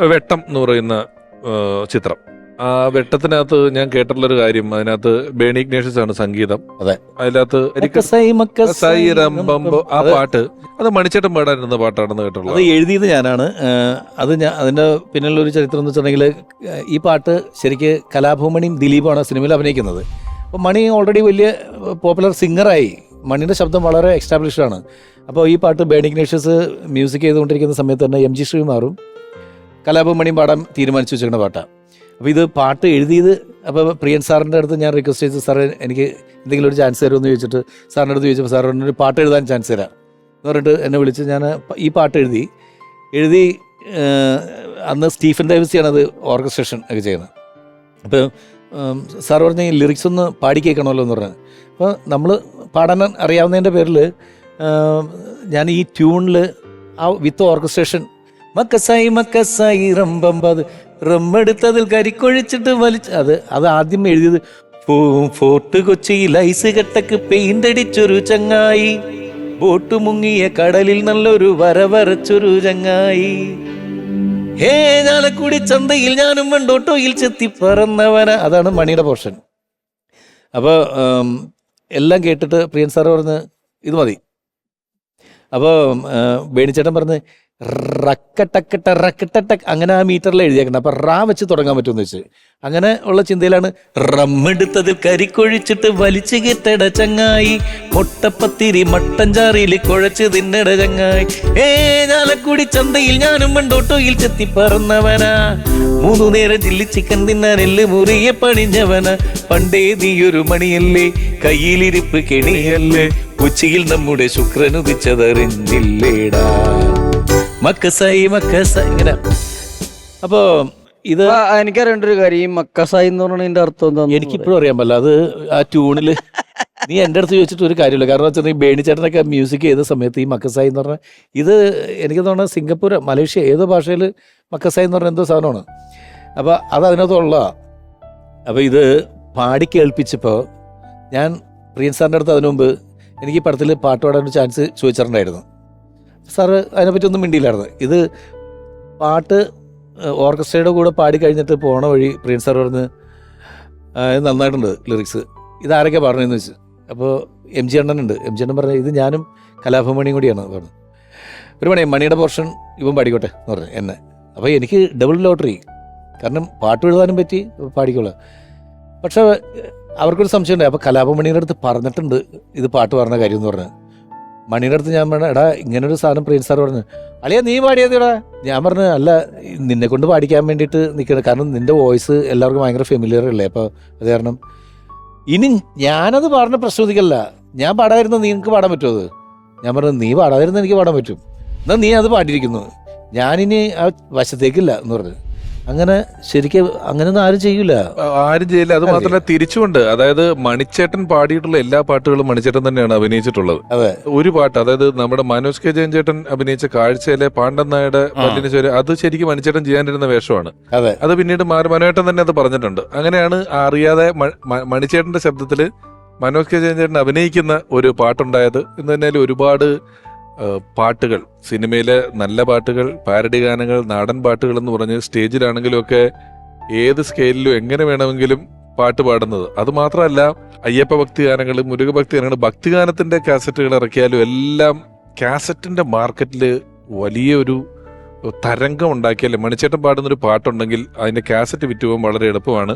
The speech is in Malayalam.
വെട്ടം എന്ന് പറയുന്ന ചിത്രം. ആ വെട്ടത്തിനകത്ത് ഞാൻ കേട്ടിട്ടുള്ളൊരു കാര്യം അതിനകത്ത് ബേണി ഇഗ്നേഷ്യസ് ആണ് സംഗീതം. അതെ. അതിനകത്ത് ആ പാട്ട്. അത് മണിച്ചേട്ടൻ പാടാനിരുന്ന പാട്ടാണെന്ന് അത് കേട്ടുള്ളത് എഴുതിയത് ഞാനാണ്. അത് ഞാൻ അതിന്റെ പിന്നിലുള്ള ഒരു ചരിത്രം എന്ന് വെച്ചിട്ടുണ്ടെങ്കിൽ ഈ പാട്ട് ശരിക്ക് കലാഭൂമണിയും ദിലീപാണ് സിനിമയിൽ അഭിനയിക്കുന്നത്. അപ്പോൾ മണി ഓൾറെഡി വലിയ പോപ്പുലർ സിംഗറായി. മണിയുടെ ശബ്ദം വളരെ എക്സ്റ്റാബ്ലിഷ്ഡ് ആണ്. അപ്പോൾ ഈ പാട്ട് ബേണി ഇഗ്നേഷ്യസ് മ്യൂസിക് ചെയ്തുകൊണ്ടിരിക്കുന്ന സമയത്ത് തന്നെ എം ജി ശ്രീമാറും കലാഭവമണിയും പാടാൻ തീരുമാനിച്ചു വെച്ചിരിക്കുന്ന പാട്ടാണ് അപ്പോൾ ഇത് പാട്ട് എഴുതിയത് അപ്പോൾ പ്രിയൻ സാറിന്റെ അടുത്ത് ഞാൻ റിക്വസ്റ്റ് ചെയ്ത് സാറേ എനിക്ക് എന്തെങ്കിലും ഒരു ചാൻസ് തരുമെന്ന് ചോദിച്ചിട്ട് സാറിന്റെ അടുത്ത് ചോദിച്ചപ്പോൾ സാർ ഒരു പാട്ട് എഴുതാൻ ചാൻസ് തരാം. എന്ന് പറഞ്ഞിട്ട് എന്നെ വിളിച്ച് ഞാൻ ഈ പാട്ട് എഴുതി എഴുതി അന്ന് സ്റ്റീഫൻ ഡേവിസിയാണ് അത് ഓർക്കസ്ട്രേഷൻ ഒക്കെ ചെയ്യുന്നത്. അപ്പോൾ സാർ പറഞ്ഞ ഈ ലിറിക്സ് ഒന്ന് പാടി കേൾക്കണമല്ലോ എന്ന് പറഞ്ഞത് അപ്പോൾ നമ്മൾ പാടാൻ അറിയാവുന്നതിന്റെ പേരിൽ ഞാൻ ഈ ട്യൂണിൽ ആ വിത്ത് ഓർക്കസ്ട്രേഷൻ മക്കസായി മക്കസായി റമ്പമ്പത് റമ്മെടുത്തതിൽ കരിക്കൊഴിച്ചിട്ട് വലിച്ച് അത് അത് ആദ്യം എഴുതിയത് ഫോർട്ട് കൊച്ചിയിൽ ഐസ് കെട്ടക്ക് പെയിന്റ് അടിച്ചൊരു ചങ്ങായി. ബോട്ട് മുങ്ങിയ കടലിൽ നല്ലൊരു വര വരച്ചൊരു ചങ്ങായി. ഹേ ഞാലക്കുടി ചന്തയിൽ ഞാനും വണ്ടോട്ടോയിൽ ചെത്തി പറന്നവന. അതാണ് മണിയുടെ പോർഷൻ. അപ്പോൾ എല്ലാം കേട്ടിട്ട് പ്രിയൻ സാറ് പറഞ്ഞ് ഇത് മതി. അപ്പോൾ വേണിച്ചേട്ടൻ പറഞ്ഞ് റക്കട്ടക്കട്ട റക്കട്ടട്ട അങ്ങനെ ആ മീറ്ററിൽ എഴുതിയേക്കണം അപ്പം റാ വെച്ച് തുടങ്ങാൻ പറ്റുമെന്ന് വെച്ച്. അങ്ങനെ ഉള്ള ചിന്തയിലാണ്. റമ്മെടുത്തതിൽ കരിക്കൊഴിച്ചിട്ട് വലിച്ചു കെട്ടട ചങ്ങായി. മുട്ടപ്പത്തിരി മട്ടൻ ചാറിയിൽ കുഴച്ച് തിന്നട ചങ്ങായി. ഏ ഞാലക്കുടി ചന്തയിൽ ഞാനും മണ്ടോട്ടോയിൽ ചെത്തി പറന്നവനാ മൂന്നു നേരം ചില്ലി ചിക്കൻ തിന്നാൻ എല്ല് മുറിയെ പണിഞ്ഞവന. പണ്ടേ നീയൊരു മണിയല്ലേ കയ്യിലിരിപ്പ് കെണിയല്ലേ. ഉച്ചയിൽ നമ്മുടെ ശുക്രനുദിച്ചതറിഞ്ഞില്ലേടാ. മക്കസായി മക്കസായി ഇങ്ങനെ. അപ്പോ ഇത് എനിക്കറിയേണ്ട ഒരു കാര്യം ഈ മക്കസായി എന്ന് പറഞ്ഞതിന്റെ അർത്ഥം എന്താ എനിക്കിപ്പോഴും അറിയാൻ പറ്റില്ല. അത് ആ ട്യൂണിൽ നീ എന്റെ അടുത്ത് ചോദിച്ചിട്ട് ഒരു കാര്യമില്ല. കാരണം വെച്ചാൽ ഈ ബേണിച്ചേട്ടനൊക്കെ മ്യൂസിക് ചെയ്ത സമയത്ത് ഈ മക്കസായി എന്ന് പറഞ്ഞാൽ ഇത് എനിക്ക് തോന്നുന്നത് സിംഗപ്പൂർ മലേഷ്യ ഏതോ ഭാഷയിൽ മക്കസായി എന്ന് പറഞ്ഞ എന്തോ സാധനമാണ്. അപ്പോൾ അത് അതിനകത്തുള്ള അപ്പോൾ ഇത് പാടി കേൾപ്പിച്ചപ്പോൾ ഞാൻ പ്രിയൻ സാറിന്റെ അടുത്ത് അതിനു മുമ്പ് എനിക്ക് ഈ പടത്തിൽ പാട്ട് പാടാൻ ഒരു ചാൻസ് ചോദിച്ചിട്ടുണ്ടായിരുന്നു. സാറ് അതിനെപ്പറ്റി ഒന്നും മിണ്ടിയില്ലായിരുന്നു. ഇത് പാട്ട് ഓർക്കസ്ട്രയുടെ കൂടെ പാടി കഴിഞ്ഞിട്ട് പോണ വഴി പ്രിയൻ സാർ പറഞ്ഞ് നന്നായിട്ടുണ്ട് ലിറിക്സ്. ഇതാരൊക്കെ പറഞ്ഞതെന്ന് വെച്ച് അപ്പോൾ എം ജി അണ്ണനുണ്ട് എം ജി അണ്ണൻ പറഞ്ഞു ഇത് ഞാനും കലാഭമണിയും കൂടിയാണ് പറഞ്ഞു. ഒരു മണി മണിയുടെ പോർഷൻ ഇവൻ പാടിക്കോട്ടെ എന്ന് പറഞ്ഞു എന്നെ. അപ്പോൾ എനിക്ക് ഡബിൾ ലോട്ടറി കാരണം പാട്ട് എഴുതാനും പറ്റി പാടിക്കോളാം. പക്ഷേ അവർക്കൊരു സംശയമുണ്ട്. അപ്പോൾ കലാഭമണിയുടെ അടുത്ത് പറഞ്ഞിട്ടുണ്ട് ഇത് പാട്ട് പറഞ്ഞ കാര്യം എന്ന് പറഞ്ഞു. മണിയുടെ അടുത്ത് ഞാൻ പറഞ്ഞു എടാ ഇങ്ങനൊരു സാധനം പ്രിയൻ സാർ പറഞ്ഞു. അളിയാ നീ പാടിയതെടാ. ഞാൻ പറഞ്ഞു അല്ല നിന്നെ കൊണ്ട് പാടിക്കാൻ വേണ്ടിയിട്ട് നിൽക്കുന്നത് കാരണം നിന്റെ വോയിസ് എല്ലാവർക്കും ഭയങ്കര ഫെമിലിയർ അല്ലേ? അപ്പോൾ അത് കാരണം. ഇനി ഞാനത് പാടുന്ന പ്രശ്നമൊന്നുമില്ല ഞാൻ പാടാതിരുന്ന നിനക്ക് പാടാൻ പറ്റുമോ അത്? ഞാൻ പറഞ്ഞു നീ പാടാതിരുന്ന എനിക്ക് പാടാൻ പറ്റും. എന്നാൽ നീ അത് പാടിയിരിക്കുന്നു. ഞാനിനി ആ വശത്തേക്കില്ല എന്ന് പറഞ്ഞു. അങ്ങനെ ശരിക്കും അങ്ങനെയൊന്നും ആരും ചെയ്യൂല. ആരും ചെയ്യില്ല. അത് മാത്രമല്ല തിരിച്ചുകൊണ്ട് അതായത് മണിച്ചേട്ടൻ പാടിയിട്ടുള്ള എല്ലാ പാട്ടുകളും മണിച്ചേട്ടൻ തന്നെയാണ് അഭിനയിച്ചിട്ടുള്ളത്. അതെ. ഒരു പാട്ട് അതായത് നമ്മുടെ മനോജ് കെ ജയൻചേട്ടൻ അഭിനയിച്ച കാഴ്ചയിലെ പാണ്ഡൻ നായുടെ പല്ലിന് അത് ശരിക്കും മണിച്ചേട്ടൻ ചെയ്യാനിരുന്ന വേഷമാണ്. അതെ. അത് പിന്നീട് മാറി മനോട്ടൻ തന്നെ അത് പറഞ്ഞിട്ടുണ്ട്. അങ്ങനെയാണ് അറിയാതെ മണിച്ചേട്ടന്റെ ശബ്ദത്തിൽ മനോജ് കെ ജയൻചേട്ടൻ അഭിനയിക്കുന്ന ഒരു പാട്ടുണ്ടായത്. എന്ന് തന്നെ ഒരുപാട് പാട്ടുകൾ. സിനിമയിലെ നല്ല പാട്ടുകൾ പാരഡി ഗാനങ്ങൾ നാടൻ പാട്ടുകൾ എന്ന് പറഞ്ഞ് സ്റ്റേജിലാണെങ്കിലും ഒക്കെ ഏത് സ്കെയിലിലും എങ്ങനെ വേണമെങ്കിലും പാട്ട് പാടുന്നത്. അത് മാത്രമല്ല അയ്യപ്പ ഭക്തി ഗാനങ്ങൾ മുരുക ഭക്തി ഗാനങ്ങൾ ഭക്തിഗാനത്തിന്റെ കാസറ്റുകൾ ഇറക്കിയാലും എല്ലാം കാസറ്റിന്റെ മാർക്കറ്റിൽ വലിയൊരു തരംഗം ഉണ്ടാക്കിയാലും മണിച്ചേട്ടൻ പാടുന്നൊരു പാട്ടുണ്ടെങ്കിൽ അതിന്റെ കാസറ്റ് വിറ്റുപോകാൻ വളരെ എളുപ്പമാണ്.